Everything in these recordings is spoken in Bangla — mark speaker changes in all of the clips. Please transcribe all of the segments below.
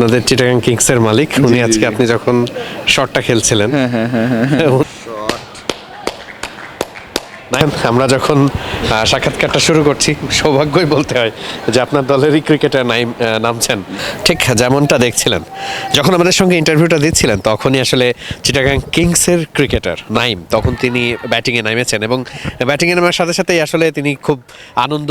Speaker 1: আপনাদের চিটাগাং কিংসের মালিক। উনি আজকে আপনি যখন শটটা খেলছিলেন। নাইম, আমরা যখন সাক্ষাৎকারটা শুরু করছি, সৌভাগ্যই বলতে হয় যে আপনার দলেরই ক্রিকেটার নাইম নামছেন। ঠিক, যেমনটা দেখছিলেন, যখন আমাদের সঙ্গে ইন্টারভিউটা দিচ্ছিলেন, তখনই আসলে চিটাগাং কিংসের ক্রিকেটার নাইম, তখন তিনি ব্যাটিংয়ে নামেছেন এবং ব্যাটিংয়ে নামার সাথে সাথেই আসলে তিনি খুব আনন্দ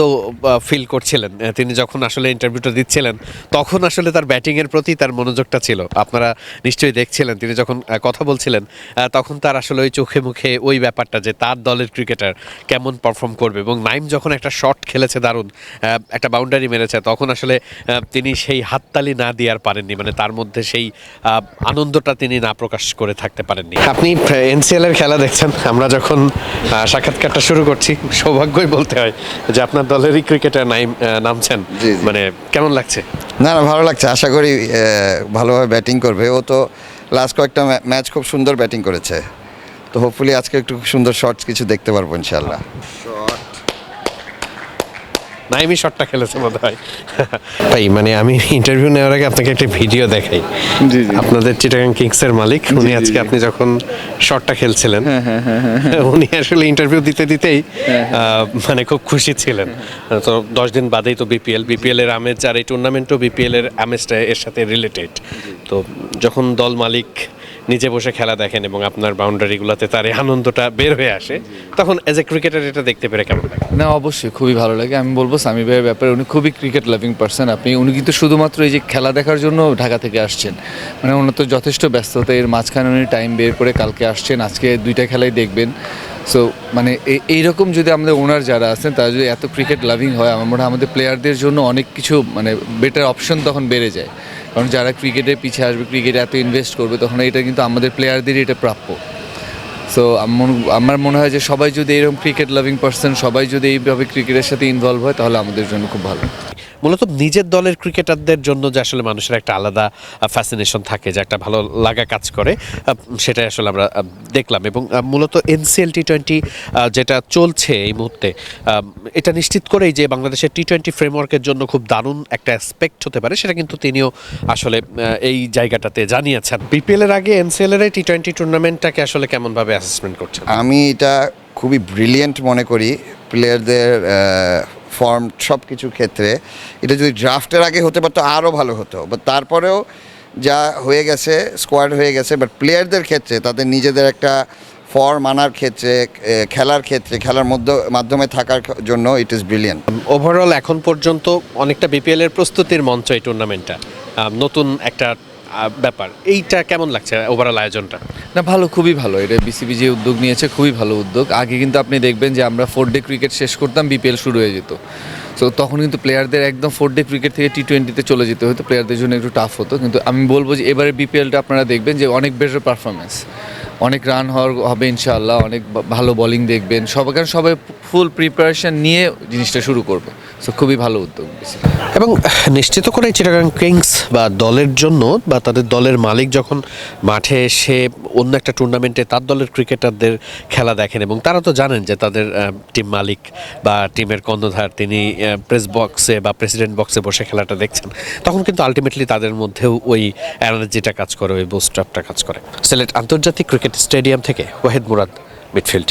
Speaker 1: ফিল করছিলেন। তিনি যখন আসলে ইন্টারভিউটা দিচ্ছিলেন, তখন আসলে তার ব্যাটিংয়ের প্রতি তার মনোযোগটা ছিল। আপনারা নিশ্চয়ই দেখছিলেন, তিনি যখন কথা বলছিলেন তখন তার আসলে ওই চোখে মুখে ওই ব্যাপারটা যে তার দলের ক্রিকেটার কেমন পারফর্ম করবে? এবং নাইম যখন একটা শট খেলেছে দারুণ একটা বাউন্ডারি মেরেছে তখন আসলে তিনি সেই হাততালি না দিয়ে আর পারেননি। মানে তার মধ্যে সেই আনন্দটা তিনি না প্রকাশ করে থাকতে পারেননি। আপনি এনসিএল এর খেলা দেখছেন আমরা যখন সাক্ষাৎকারটা শুরু করছি সৌভাগ্যই বলতে হয় যে আপনার দলেরই ক্রিকেটার নাইম নামছেন। মানে কেমন লাগছে?
Speaker 2: না না ভালো লাগছে। আশা করি আহ, ভালোভাবে ব্যাটিং করবে। ও তো লাস্ট কয়েকটা ম্যাচ খুব সুন্দর ব্যাটিং করেছে। তো হোপফুলি আজকে একটু সুন্দর শর্টস কিছু দেখতে পারব ইনশাল্লাহ
Speaker 1: নাইমই শটটা খেলেছে মনে হয় ভাই মানে আমি ইন্টারভিউ নেওয়ার আগে আপনাকে একটা ভিডিও দেখাই।
Speaker 3: জি, জি।
Speaker 1: আপনাদের চিটাগাং কিংসের মালিক উনি আজকে আপনি যখন শটটা খেলছিলেন
Speaker 3: হ্যাঁ,
Speaker 1: উনি আসলে ইন্টারভিউ দিতে দিতেই আহ, মানে খুব খুশি ছিলেন। তো দশ দিন বাদেই তো বিপিএল বিপিএল এর আমেজ আর এই টুর্নামেন্টও বিপিএল এর আমেজটা এর সাথে রিলেটেড তো যখন দল মালিক নিজে বসে খেলা দেখেন এবং আপনার বাউন্ডারিগুলোতে তার এই আনন্দটা বের হয়ে আসে, তখন এজ এ ক্রিকেটার এটা দেখতে পেরে কেমন লাগে?
Speaker 3: না, অবশ্যই খুবই ভালো লাগে। আমি বলব সামি ভাইয়ের ব্যাপারে উনি খুবই ক্রিকেট লাভিং পার্সন আপনি, উনি কিন্তু শুধুমাত্র এই যে খেলা দেখার জন্য ঢাকা থেকে আসছেন। মানে ওনার তো যথেষ্ট ব্যস্ততা। এর মাঝখানে উনি টাইম বের করে কালকে আসছেন। আজকে দুইটা খেলাই দেখবেন। সো মানে এই- এইরকম যদি আমাদের ওনার যারা আছেন, তারা যদি এত ক্রিকেট লাভিং হয়, আমার মনে হয় আমাদের প্লেয়ারদের জন্য অনেক কিছু মানে বেটার অপশন তখন বেড়ে যায়। কারণ যারা ক্রিকেটে পিছিয়ে আসবে, ক্রিকেটে এত ইনভেস্ট করবে, তখন এটা কিন্তু আমাদের প্লেয়ারদেরই এটা প্রাপ্য। সো আমার মনে হয় যে সবাই যদি এরকম ক্রিকেট লাভিং পার্সন সবাই যদি এইভাবে ক্রিকেটের সাথে ইনভলভ হয়, তাহলে আমাদের জন্য খুব ভালো।
Speaker 1: মূলত নিজের দলের ক্রিকেটারদের জন্য যে আসলে মানুষের একটা আলাদা ফ্যাসিনেশন থাকে, যে একটা ভালো লাগা কাজ করে সেটাই আসলে আমরা দেখলাম। এবং মূলত এনসিএল টি টোয়েন্টি যেটা চলছে এই মুহূর্তে এটা নিশ্চিত করেই যে বাংলাদেশের টি টোয়েন্টি ফ্রেমওয়ার্কের জন্য খুব দারুণ একটা অ্যাসপেক্ট হতে পারে, সেটা কিন্তু তিনিও আসলে এই জায়গাটাতে জানিয়েছেন। বিপিএল এর আগে এনসিএল এর টি টোয়েন্টি টুর্নামেন্টটাকে আসলে কেমনভাবে অ্যাসেসমেন্ট করছেন?
Speaker 2: আমি এটা খুবই ব্রিলিয়েন্ট মনে করি। প্লেয়ারদের ফর্ম সব কিছুর ক্ষেত্রে, এটা যদি ড্রাফটের আগে হতে পারতো আরও ভালো হতো। বাট তারপরেও যা হয়ে গেছে স্কোয়াড হয়ে গেছে বাট প্লেয়ারদের ক্ষেত্রে, তাদের নিজেদের একটা ফর্ম আনার ক্ষেত্রে খেলার ক্ষেত্রে, খেলার মধ্য, মাধ্যমে থাকার জন্য ইট ইজ ব্রিলিয়েন্ট
Speaker 1: ওভারঅল এখন পর্যন্ত অনেকটা বিপিএল এর প্রস্তুতির মঞ্চ এই টুর্নামেন্টটা নতুন একটা ব্যাপার। এইটা কেমন লাগছে ওভারঅল আয়োজনটা?
Speaker 3: না, ভালো, খুবই ভালো। এটা বিসিবি যে উদ্যোগ নিয়েছে, খুবই ভালো উদ্যোগ। আগে কিন্তু আপনি দেখবেন যে আমরা ফোর ডে ক্রিকেট শেষ করতাম বিপিএল শুরু হয়ে যেত। তো তখন কিন্তু প্লেয়ারদের একদম ফোর ডে ক্রিকেট থেকে টি টোয়েন্টিতে চলে যেতে হতো। প্লেয়ারদের জন্য একটু টাফ হতো। কিন্তু আমি বলব যে এবারে বিপিএলটা আপনারা দেখবেন যে অনেক বেটার পারফরমেন্স অনেক রান হওয়ার হবে ইনশাআল্লাহ, অনেক ভালো বলিং দেখবেন। সবাই কারণ সবাই ফুল প্রিপারেশন নিয়ে জিনিসটা শুরু করবে। সো খুবই ভালো উদ্যোগ
Speaker 1: এবং নিশ্চিত করে চিটাগাং কিংস বা দলের জন্য বা তাদের দলের মালিক যখন মাঠে এসে অন্য একটা টুর্নামেন্টে তার দলের ক্রিকেটারদের খেলা দেখেন এবং তারা তো জানেন যে তাদের টিম মালিক বা টিমের কর্ণধার তিনি প্রেস বক্সে বা প্রেসিডেন্ট বক্সে বসে খেলাটা দেখছেন। তখন কিন্তু আলটিমেটলি তাদের মধ্যেও ওই এনার্জিটা কাজ করে, ওই বুস্ট আপটা কাজ করে। সিলেট আন্তর্জাতিক ক্রিকেট স্টেডিয়াম থেকে ওয়াহিদ মুরাদ মিডফিল্ড